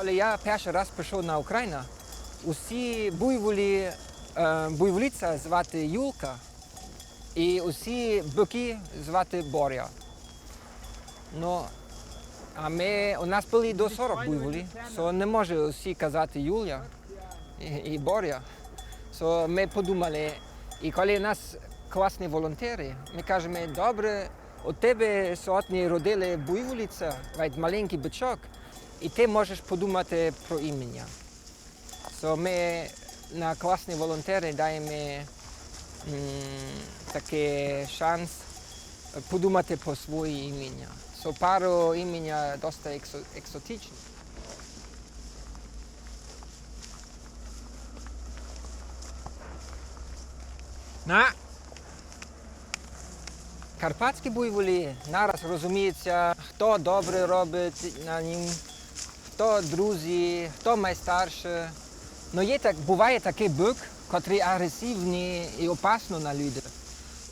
Коли я перший раз прийшов на Україну, усі буйволі, е, буйволиця звати Юлка, і усі бики звати Боря. Ну, а ми, у нас були до 40 буйволів, so не може усі казати Юля і, і Боря. So ми подумали, і коли у нас класні волонтери, ми кажемо, добре, у тебе сьогодні родили буйволиця, навіть маленький бичок, і ти можеш подумати про імення. So ми на класні волонтери даємо такий шанс подумати про своє імення. So пару імення досить екзотичне. На, Карпатські буйволі нараз розуміється, хто добре робить на нім, хто друзі, хто найстарше. Ну є так, буває такий бик, котрий агресивний і опасно на людей.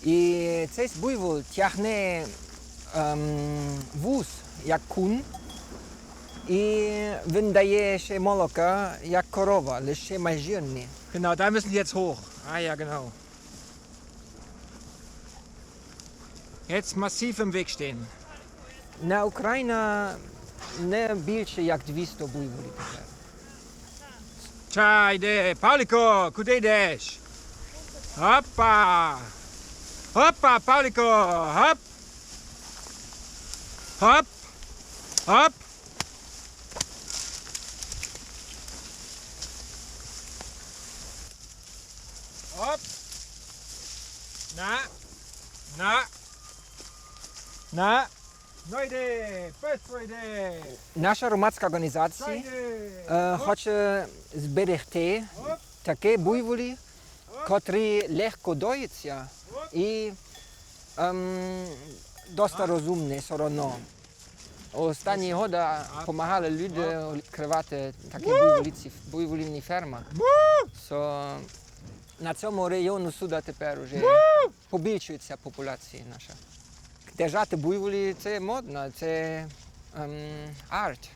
І цей буйвол тягне ем, вуз, як кун, і він дає ще молока, як корова, лише майжирний. genau, da müssen Sie jetzt hoch. Ah ja, genau. Jetzt massiv im Weg stehen. На Україна не більше як 200 буйволів тепер. Ciao, ide. Pauliko, kude ideš? Hoppa! Hoppa, Pauliko, hop! Hop! Hop! Hop! Na! Na! Na! Быстро йди! Наша громадська організація е, хоче зберегти такі буйволі, котрі легко доїться і ем, досить розумні все одно. Останні роки допомагали люди відкривати такі буйволиці, буйволівні ферми. So, на цьому району сюди тепер вже побільшується популяція наша. Держати буйволі це модно, це ем, арт.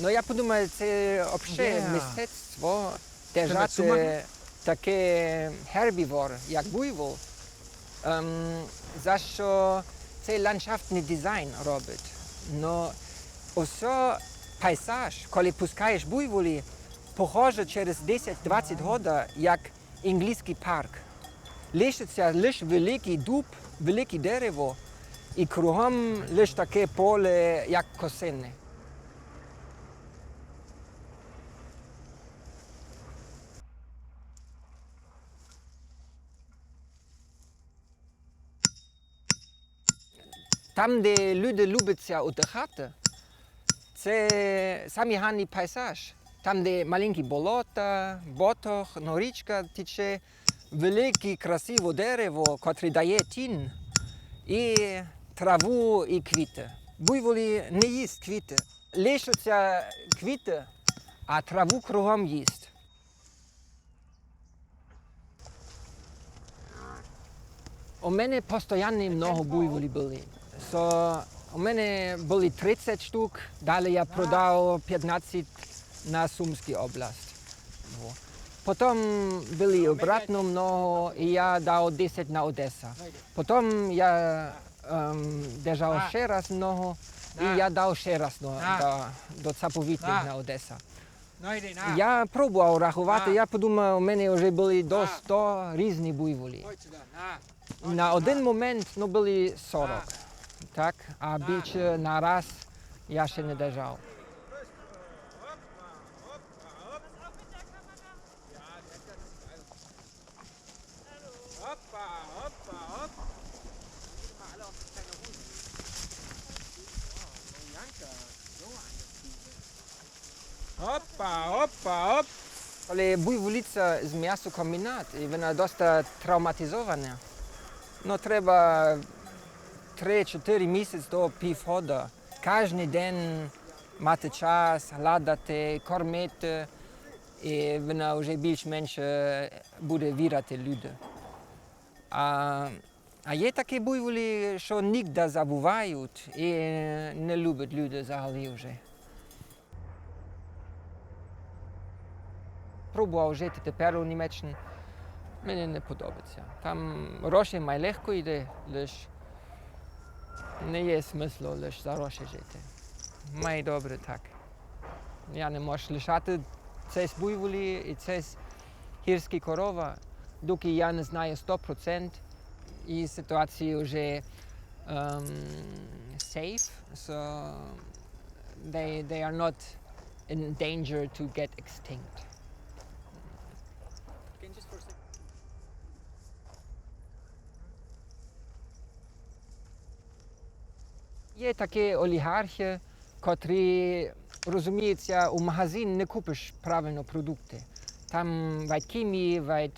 Ну я подумаю, це взагалі Yeah. мистецтво держати таке гербівор, як буйвол, ем, за що цей ландшафтний дизайн робить. Но усе пейзаж, коли пускаєш буйволі, похоже через 10-20 років, як англійський парк. Лишиться лише великий дуб, велике дерево, і кругом лише таке поле, як косине. Там, де люди любляться віддихати, це самий гарний пейзаж. Там, де маленькі болота, боток, ну, річка тече, велике красиве дерево, котре дає тінь, і траву, і квіти. Буйволі не їсть квіти. Лишаться квіти, а траву кругом їсть. У мене постійно много буйволів були. So, у мене були 30 штук, далі я продав 15 на Сумську область. Потім були обратно много, і я дав 10 на Одесу. Потім я ем, держав ще раз много, і я дав ще раз до, до, до Цаповітних На. йди, на! Я пробував рахувати, я подумав, у мене вже були до 100 різні буйволі. На один момент ну, були 40, так? а більше на раз я ще не держав. hoppa, hoppa. Malo, kaj ga budi. Janka, Hoppa, hoppa, hop. Ale bujvolica zmija su kombinat i ona je dosta traumatizovana. No treba 3-4 mjesec do pif hoda. Kažni den imate čas, hladate, kormete i ona že bilj menše bude virate ljude. А А є такі буйволі, що ніде забувають і не люблять люди взагалі вже. Пробував жити тепер у Німеччині. Мені не подобається. Там гроші май легко йде, лише не є смислу лише за гроші жити. Май добре так. Я не можу лишати це з буйволі і це з гірські корова, доки я не знаю 100% і ситуація вже um, safe, so they, they are not in danger to get extinct. Є такі олігархи, котрі розуміються, у магазин не купиш правильно продукти. Там від хімії, ем,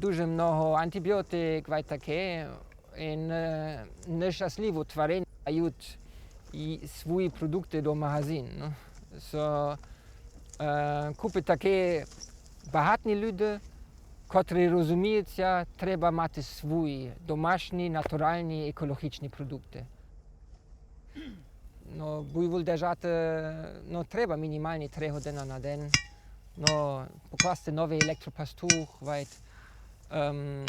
дуже много антибіотик, від таке. І не, нещасливо тварини дають свої продукти до магазину. Ну. So, е, купить такі багатні люди, котрі розуміються, треба мати свої домашні, натуральні, екологічні продукти. Ну, буйвол держати ну, треба мінімальні 3 години на день. Ну, покласти новий електропастух, ем,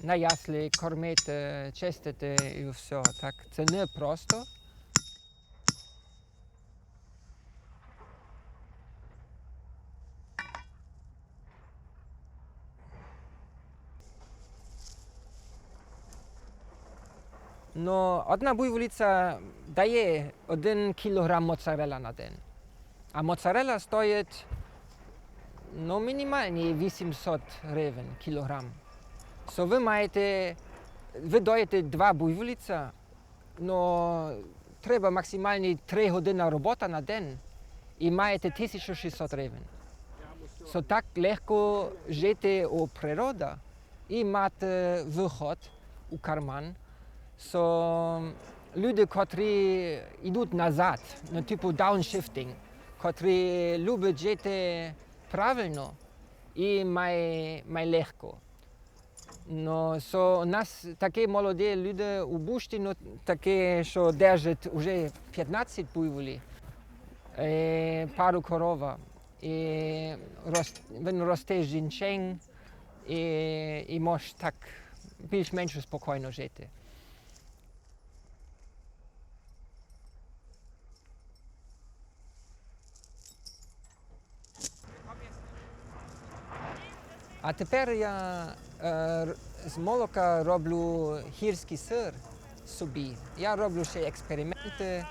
на яслі, кормити, чистити і все. Так, це не просто. Ну, одна буйволиця дає один кілограм моцарелла на день. А моцарелла стоїть ну, мінімальні 800 гривень кілограм. So ви маєте, ви даєте два буйволиця, ну, треба максимальні 3 години роботи на день і маєте 1600 гривень. So так легко жити у природі і мати виход у карман. So, люди, котрі йдуть назад, ну, типу дауншифтинг, котрі люблять жити правильно і май, май легко. Ну, so, у нас такі молоді люди у бушті, ну, такі, що держать вже 15 буйволів, е, пару корова. І роз, він росте жінчень і, і може так більш-менш спокійно жити. А тепер я е, з молока роблю гірський сир собі. Я роблю ще експерименти,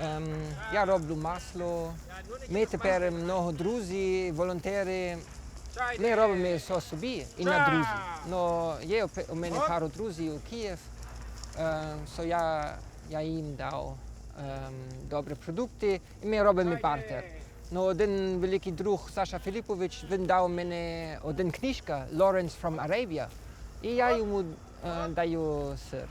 ем, я роблю масло. Ми тепер много друзів, волонтери. Ми робимо все собі і на друзів. Но є у мене пару друзів у Київ, е, so я, я їм дав ем, добрі продукти і ми робимо бартер. Ну, один великий друг Саша Філіпович, він дав мені один книжка Lawrence from Arabia, і я йому е, даю сир.